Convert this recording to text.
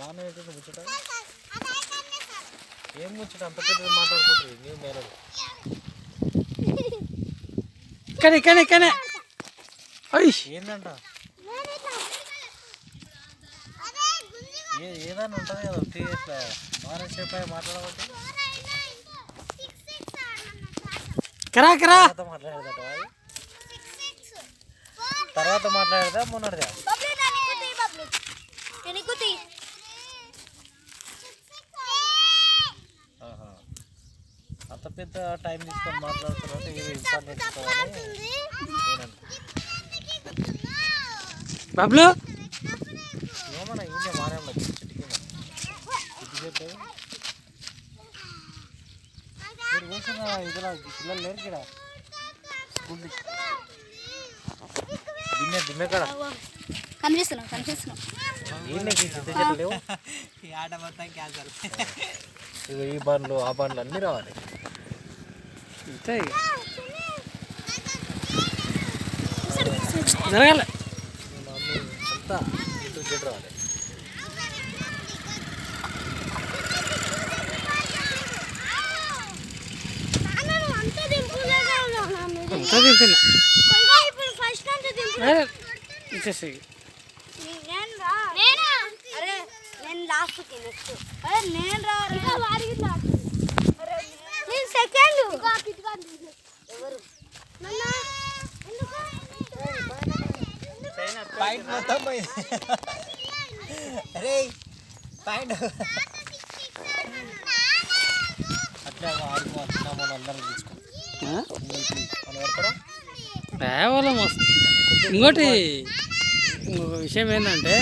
బాగానే అవుతుంది ముచ్చట? ఏం ముచ్చట? అంత పెద్దది మాట్లాడుకుంటుంది ನೀವು మేడం ఇక్కడ ఇక్కడ ఇక్కడనే ఐష్. ఏందంట? ఏ ఏదైనా ఉంటుంది కదా టీ ఇట్లా బాగానే సేపు అయ్యి మాట్లాడబట్టి. కరా కరా. తర్వాత మాట్లాడదట తర్వాత మాట్లాడదా మొన్నటిదా ఆహా. అంత పెద్ద టైం తీసుకొని మాట్లాడుతున్నారు ఇది ఇంపార్టెంట్ కాదని నేనంట బబ్లు? ఏమన్నా మీరు ఇదిలా పిల్లలు లేరు ఇక్కడ స్కూల్ దిమ్మె దిమ్మె కనిపిస్తున్నాం కనిపిస్తున్నాం. ఈ ఆట మొత్తం క్యాన్సల్ ఇగో ఈ బండ్లు ఆ బండ్లు అన్నీ రావాలి. అంతే. జరగాలి. అంతా ఇటు చెట్టు రావాలి అంతా తింటున్నా. ఇప్పుడు ఫస్ట్ అంతా దింపు అరే, ఇచ్చేసి నేను రా నేనా అరే నేను లాస్ట్కి నెక్స్ట్ నేను రా పాయింట్ మొత్తం పోయింది అరే పాయింట్ అట్లా ఆడికి వచ్చిన మన అందరం తీసుకుంటాం మనం పడతారా కేవలం వస్తుంది ఇంకోటి ఇంకొక విషయం ఏంటంటే